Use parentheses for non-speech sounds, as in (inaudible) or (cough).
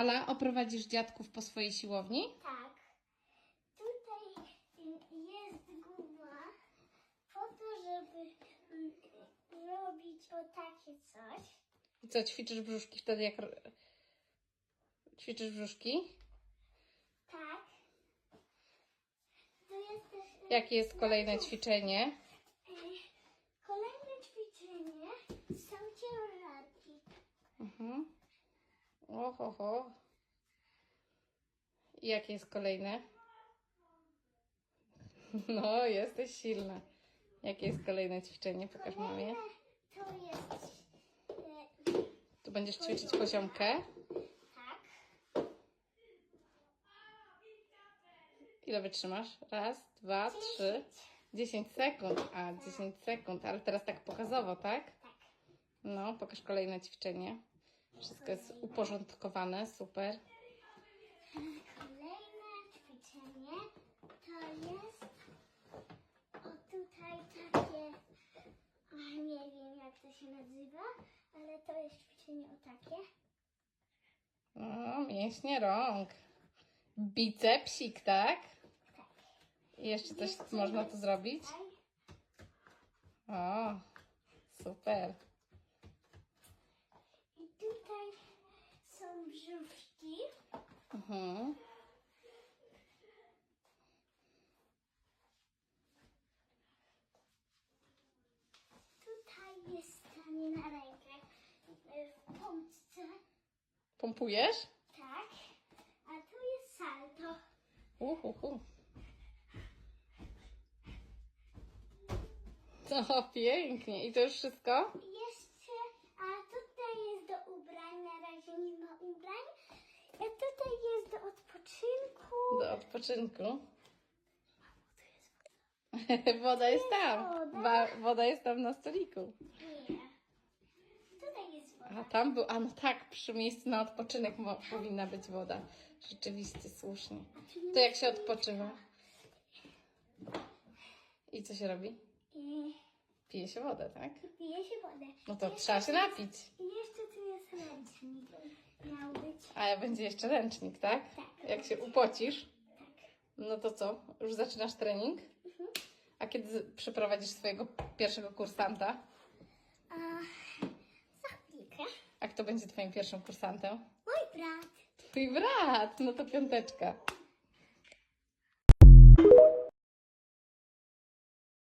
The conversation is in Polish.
Ala, oprowadzisz dziadków po swojej siłowni? Tak. Tutaj jest guma po to, żeby robić o takie coś. I co, ćwiczysz brzuszki wtedy jak... Ćwiczysz brzuszki? Tak. Tu jest też Jakie jest kolejne ćwiczenie? e, kolejne ćwiczenie. Są ciężarki. Mhm. Oho, I jakie jest kolejne? (laughs) No, jesteś silna. Jakie jest kolejne ćwiczenie? Pokaż mamie. To jest e, Tu będziesz ćwiczyć poziomkę. tak. Ile wytrzymasz? Raz, dwa, trzy. 10 sekund. A, 10 sekund. Ale teraz tak pokazowo, tak? Tak. No, pokaż kolejne ćwiczenie. Wszystko jest uporządkowane, super. Kolejne ćwiczenie to jest o tutaj takie, nie wiem jak to się nazywa, ale to jest ćwiczenie o takie. No, mięśnie rąk. Bicepsik, tak? Tak. I jeszcze coś Jeszcze można tu zrobić? tutaj. O, super. I tutaj są brzuszki. Mhm. Tutaj jest stanie na rękę y, w pompce. Pompujesz? Tak. A tu jest salto. Uhuhu. O, pięknie. I to już wszystko? Jeszcze, a tutaj jest do ubrań, na razie nie ma ubrań. A tutaj do odpoczynku. Do odpoczynku. Jest Woda jest tam. woda. Woda jest tam na stoliku. Nie. Tutaj jest woda. A tam był, a no tak, przy miejscu na odpoczynek mo- powinna być woda. Rzeczywiście, słusznie. To jak się odpoczywa? I co się robi? Pije się wodę, tak? pije się wodę. No to trzeba się napić. I jeszcze tu jest ręcznik. Miał być. A będzie jeszcze ręcznik, tak? Tak. Jak się upocisz, Tak. no to co? Już zaczynasz trening? A kiedy przeprowadzisz swojego pierwszego kursanta? A za chwilkę. A kto będzie twoim pierwszym kursantem? Mój brat. Twój brat! No to piąteczka.